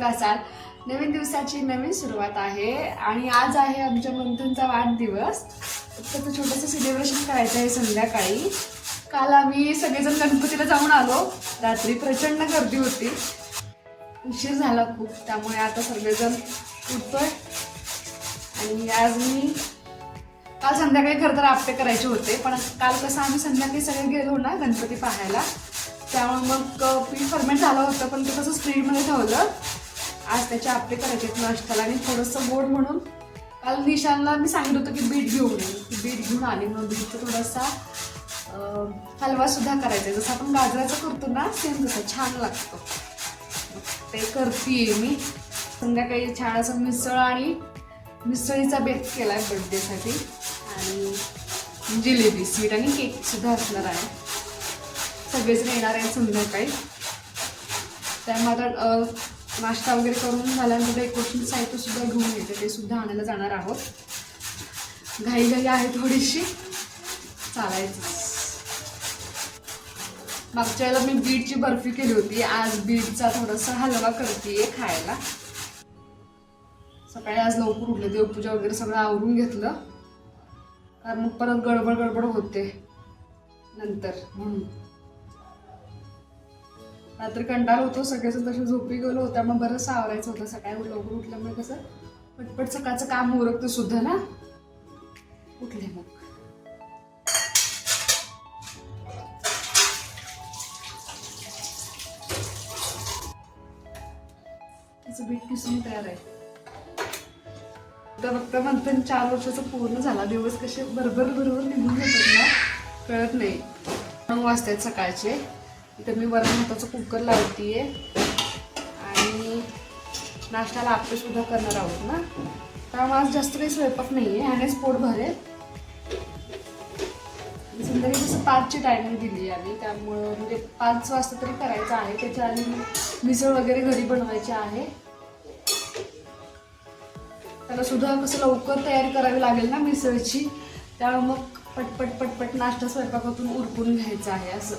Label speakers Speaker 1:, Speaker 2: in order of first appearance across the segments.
Speaker 1: करत असाल नवीन दिवसाची नवीन सुरुवात आहे आणि आज आहे आमच्या मंतूंचा वाढदिवस फक्त तो छोटंसं सेलिब्रेशन करायचं आहे संध्याकाळी काल आम्ही सगळेजण गणपतीला जाऊन आलो रात्री प्रचंड गर्दी होती उशीर झाला खूप त्यामुळे आता सगळेजण उठतोय आणि आज मी काल संध्याकाळी खरं तर आपटे करायचे होते पण काल कसं आम्ही संध्याकाळी सगळे गेलो ना गणपती पाहायला त्यामुळे मग पीठ फर्मेंट झालं होतं पण ते कसं स्पीडमध्ये ठेवलं आज त्याचे आपले करायचे नाश्त्याला आणि थोडंसं गोड म्हणून काल निशानला मी सांगितलं होतं की बीट घेऊन बीट घेऊन आली मग बीटचा थोडासा सुद्धा करायचा आहे जसं आपण गाजराचं करतो ना सेम तसं छान लागतो ते करते मी संध्याकाळी छान असं मिसळ आणि मिसळीचा बेक केला आहे बड्डेसाठी आणि जिलेबी स्वीट आणि केक सुद्धा असणार आहे सगळेजण येणार आहे संध्याकाळी त्यामध्ये नाश्ता वगैरे करून झाल्यानंतर डेकोरेशन साहित्यसुद्धा घेऊन येते ते सुद्धा आणायला जाणार आहोत घाईघाई आहे थोडीशी चालायचं मागच्या वेळेला मी बीटची बर्फी केली होती आज बीटचा थोडासा हलवा करते खायला सकाळी आज लवकर उठलं देवपूजा वगैरे सगळं आवरून घेतलं कारण मग परत गडबड गडबड होते नंतर म्हणून रात्री कंटाळ होतो सगळेच तसे झोपी गेलो होत्या मग बरं सावरायचं होतं सकाळी लवकर उठल्यामुळे कसं पटपट सकाळचं काम उरकतं सुद्धा ना उठले मग तयार आहे तर फक्त मंथन चार वर्षाचा पूर्ण झाला दिवस कसे बरोबर बरोबर निघून जातात कळत नाही नऊ वाजतायत सकाळचे इथं मी वरण हाताचं कुकर लावतीये आणि नाश्त्याला सुद्धा करणार आहोत ना त्यामुळे आज जास्त काही स्वयंपाक नाही आहे ह्यानेच पोट भरेल संध्याकाळी जसं पाचची टायमिंग दिली आम्ही त्यामुळं म्हणजे पाच वाजता तरी करायचं आहे त्याच्या आधी मिसळ वगैरे घरी बनवायची आहे त्याला सुद्धा कसं लवकर तयारी करावी लागेल ना मिसळची त्यामुळे मग पटपट पटपट नाश्ता स्वयंपाकातून उरकून घ्यायचा आहे असं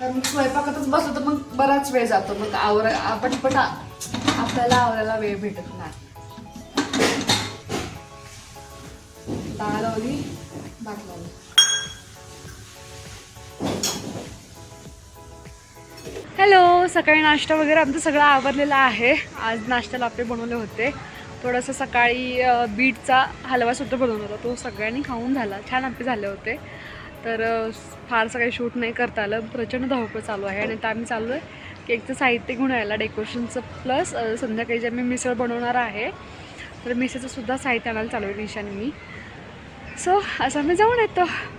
Speaker 1: कारण बसलो स्वयंपाकातच बसतो मग बराच वेळ जातो मग आवर आपण पण आपल्याला आवरायला वेळ भेटत नाही डाळ लावली हॅलो सकाळी नाश्ता वगैरे आमचं सगळं आवरलेलं आहे आज नाश्त्याला आपले बनवले होते थोडंसं सकाळी बीटचा हलवा सुद्धा बनवला होता तो सगळ्यांनी खाऊन झाला छान आपले झाले होते तर फारसं काही शूट नाही करता आलं प्रचंड धावपळ चालू आहे आणि आता आम्ही चाललो आहे केकचं साहित्य घेऊन यायला डेकोरेशनचं प्लस संध्याकाळी जे मी मिसळ बनवणार आहे तर मिसळचंसुद्धा साहित्य आणायला चालू आहे निशाने मी सो असं आम्ही जाऊन येतो
Speaker 2: आहे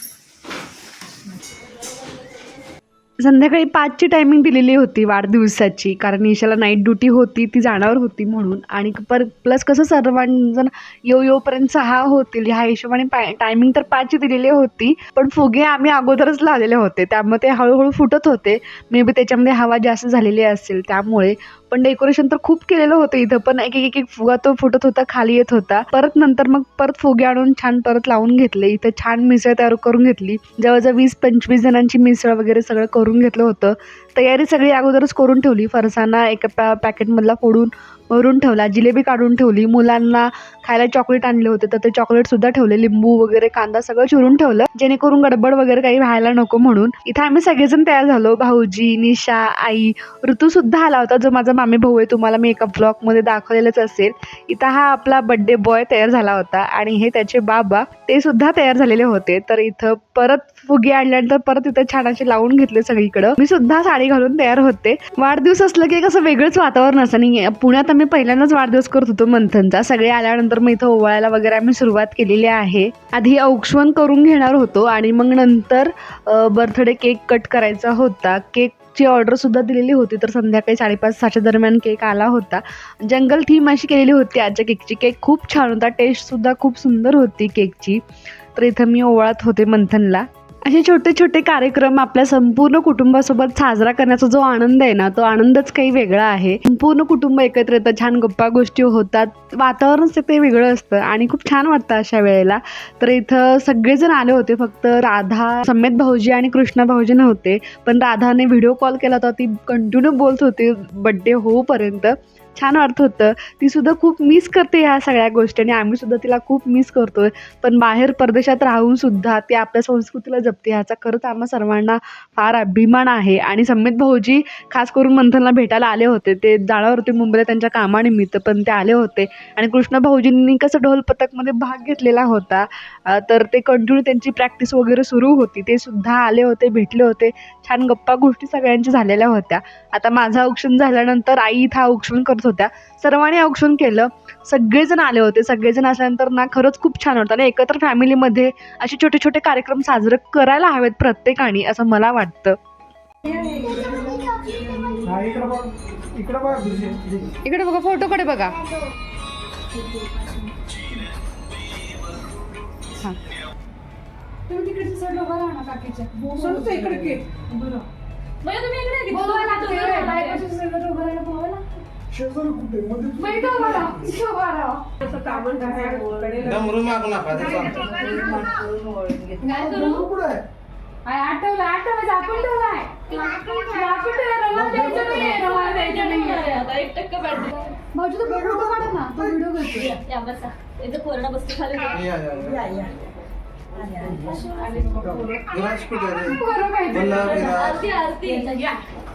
Speaker 1: संध्याकाळी पाचची टायमिंग दिलेली होती वाढदिवसाची कारण ईशाला नाईट ड्युटी होती ती जाणार होती म्हणून आणि पर प्लस कसं सर्वांजण यो येऊपर्यंत सहा होतील ह्या हिशोबाने पाय टायमिंग तर पाचची दिलेली होती पण फुगे आम्ही अगोदरच लावलेले होते त्यामुळे ते हळूहळू फुटत होते मे बी त्याच्यामध्ये हवा जास्त झालेली असेल त्यामुळे पण डेकोरेशन तर खूप केलेलं होतं इथं पण एक एक एक फुगा तो फुटत होता खाली येत होता परत नंतर मग परत फुगे आणून छान परत लावून घेतले इथं छान मिसळ तयार करून घेतली जवळजवळ वीस पंचवीस जणांची मिसळ वगैरे सगळं करून घेतलं होतं तयारी सगळी अगोदरच करून ठेवली फरसाना एका पॅ पॅकेटमधला फोडून भरून ठेवला जिलेबी काढून ठेवली मुलांना खायला चॉकलेट आणले होते तर ते चॉकलेटसुद्धा ठेवले लिंबू वगैरे कांदा सगळं चिरून ठेवलं जेणेकरून गडबड वगैरे काही व्हायला नको म्हणून इथं आम्ही सगळेजण तयार झालो भाऊजी निशा आई ऋतूसुद्धा आला होता जो माझा मामी भाऊ आहे तुम्हाला मी एका ब्लॉगमध्ये दाखवलेलंच असेल इथं हा आपला बड्डे बॉय तयार झाला होता आणि हे त्याचे बाबा ते सुद्धा तयार झालेले होते तर इथं परत फुगे आणल्यानंतर परत तिथे छान असे लावून घेतले सगळीकडं मी सुद्धा साडी घालून तयार होते वाढदिवस असलं की कसं वेगळंच वातावरण असं आणि पुण्यात आम्ही पहिल्यांदाच वाढदिवस करत होतो मंथनचा सगळे आल्यानंतर मग इथं ओवाळायला वगैरे आम्ही सुरुवात केलेली आहे आधी औक्षण करून घेणार होतो आणि मग नंतर बर्थडे केक कट करायचा होता केक ची सुद्धा दिलेली होती तर संध्याकाळी साडेपाच सहाच्या दरम्यान केक आला होता जंगल थीम अशी केलेली होती आजच्या केकची केक खूप छान होता टेस्ट सुद्धा खूप सुंदर होती केकची तर इथं मी ओवाळत होते मंथनला असे छोटे छोटे कार्यक्रम आपल्या संपूर्ण कुटुंबासोबत साजरा करण्याचा जो आनंद आहे ना तो आनंदच काही वेगळा आहे संपूर्ण कुटुंब एकत्र येतं छान गप्पा गोष्टी होतात वातावरणच ते वेगळं असतं आणि खूप छान वाटतं अशा वेळेला तर इथं सगळेजण आले होते फक्त राधा समेत भाऊजी आणि कृष्णा भाऊजी नव्हते पण राधाने व्हिडिओ कॉल केला होता ती कंटिन्यू बोलत होती बड्डे होऊपर्यंत छान अर्थ होतं ती सुद्धा खूप मिस करते ह्या सगळ्या गोष्टी आणि आम्ही सुद्धा तिला खूप मिस करतो पण बाहेर परदेशात राहून सुद्धा ती आपल्या संस्कृतीला जपते ह्याचा खरंच आम्हा सर्वांना फार अभिमान आहे आणि संमित भाऊजी खास करून मंथनला भेटायला आले होते ते जाणार होते मुंबईला त्यांच्या कामानिमित्त पण ते आले होते आणि कृष्ण भाऊजींनी कसं ढोल पथकमध्ये भाग घेतलेला होता तर ते कंटिन्यू त्यांची प्रॅक्टिस वगैरे सुरू होती ते सुद्धा आले होते भेटले होते छान गप्पा गोष्टी सगळ्यांच्या झालेल्या होत्या आता माझा औक्षण झाल्यानंतर आई इथं औक्षण करतो होत्या सर्वांनी औक्षण केलं सगळेजण आले होते सगळेजण असल्यानंतर ना खरंच खूप छान होतं आणि एकत्र फॅमिलीमध्ये असे छोटे छोटे कार्यक्रम साजरे करायला हवेत प्रत्येकाने असं मला वाटतं
Speaker 3: इकडे बघा
Speaker 1: फोटोकडे बघा
Speaker 2: हां इकडे
Speaker 1: शेजारी कुठे मध्ये बैठा बरा इथं बरा तसं कामं
Speaker 4: डमरू मागू नका
Speaker 1: काय करू कुठे आहे आय, आठवलं आठवलं ठेवलाय एक ना तू video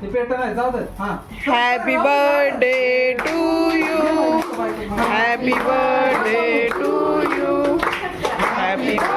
Speaker 3: Happy birthday
Speaker 1: to
Speaker 4: you. Happy birthday to you. Happy
Speaker 5: birthday.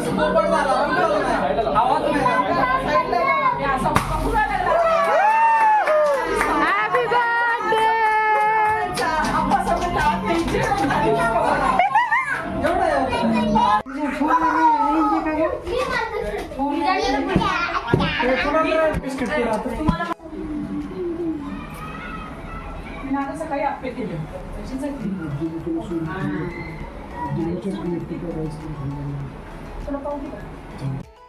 Speaker 4: सकाळी आपले
Speaker 5: केले
Speaker 4: त्याची
Speaker 3: चटणी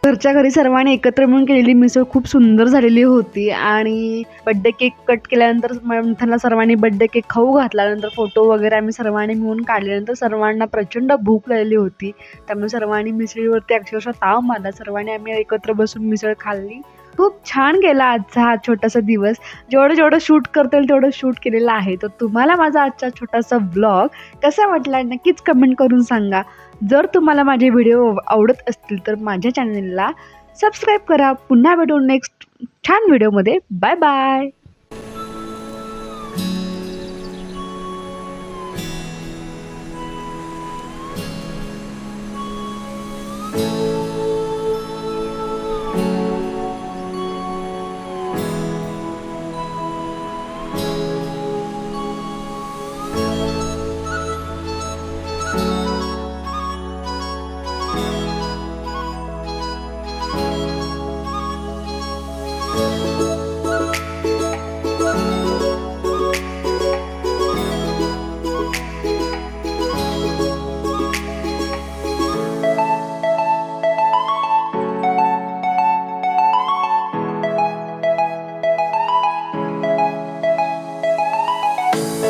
Speaker 1: घरच्या घरी सर्वांनी एकत्र मिळून केलेली मिसळ खूप सुंदर झालेली होती आणि बड्डे केक कट केल्यानंतर मंथनला सर्वांनी बड्डे केक खाऊ घातल्यानंतर फोटो वगैरे आम्ही सर्वांनी मिळून काढल्यानंतर सर्वांना प्रचंड भूक लागलेली होती त्यामुळे सर्वांनी मिसळीवरती अक्षरशः ताव मारला सर्वांनी आम्ही एकत्र बसून मिसळ खाल्ली खूप छान गेला आजचा हा छोटासा दिवस जेवढं जेवढं शूट करता येईल तेवढं शूट केलेलं आहे तर तुम्हाला माझा आजचा छोटासा ब्लॉग कसा वाटला नक्कीच कमेंट करून सांगा जर तुम्हाला माझे व्हिडिओ आवडत असतील तर माझ्या चॅनलला सबस्क्राईब करा पुन्हा भेटू नेक्स्ट छान व्हिडिओमध्ये बाय बाय you.